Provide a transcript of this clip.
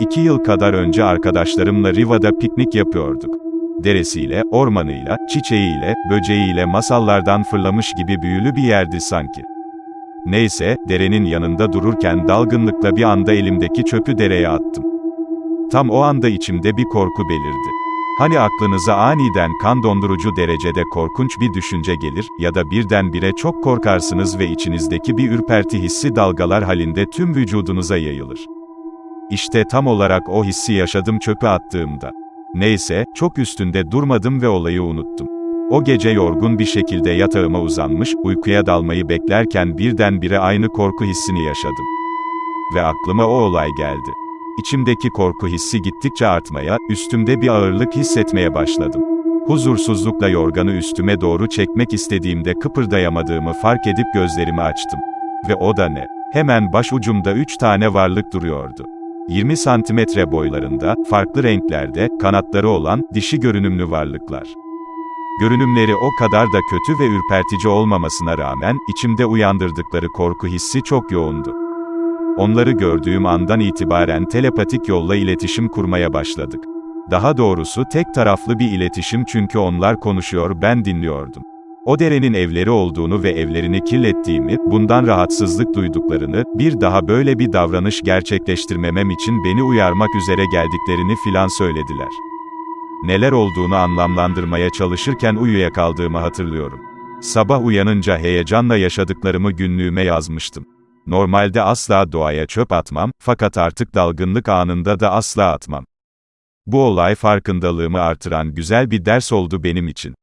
İki yıl kadar önce arkadaşlarımla Riva'da piknik yapıyorduk. Deresiyle, ormanıyla, çiçeğiyle, böceğiyle masallardan fırlamış gibi büyülü bir yerdi sanki. Neyse, derenin yanında dururken dalgınlıkla bir anda elimdeki çöpü dereye attım. Tam o anda içimde bir korku belirdi. Hani aklınıza aniden kan dondurucu derecede korkunç bir düşünce gelir ya da birdenbire çok korkarsınız ve içinizdeki bir ürperti hissi dalgalar halinde tüm vücudunuza yayılır. İşte tam olarak o hissi yaşadım çöpü attığımda. Neyse, çok üstünde durmadım ve olayı unuttum. O gece yorgun bir şekilde yatağıma uzanmış, uykuya dalmayı beklerken birdenbire aynı korku hissini yaşadım. Ve aklıma o olay geldi. İçimdeki korku hissi gittikçe artmaya, üstümde bir ağırlık hissetmeye başladım. Huzursuzlukla yorganı üstüme doğru çekmek istediğimde kıpırdayamadığımı fark edip gözlerimi açtım. Ve o da ne? Hemen baş ucumda üç tane varlık duruyordu. 20 santimetre boylarında, farklı renklerde, kanatları olan, dişi görünümlü varlıklar. Görünümleri o kadar da kötü ve ürpertici olmamasına rağmen, içimde uyandırdıkları korku hissi çok yoğundu. Onları gördüğüm andan itibaren telepatik yolla iletişim kurmaya başladık. Daha doğrusu tek taraflı bir iletişim çünkü onlar konuşuyor ben dinliyordum. O derenin evleri olduğunu ve evlerini kirlettiğimi, bundan rahatsızlık duyduklarını, bir daha böyle bir davranış gerçekleştirmemem için beni uyarmak üzere geldiklerini filan söylediler. Neler olduğunu anlamlandırmaya çalışırken uyuyakaldığımı hatırlıyorum. Sabah uyanınca heyecanla yaşadıklarımı günlüğüme yazmıştım. Normalde asla doğaya çöp atmam, fakat artık dalgınlık anında da asla atmam. Bu olay farkındalığımı artıran güzel bir ders oldu benim için.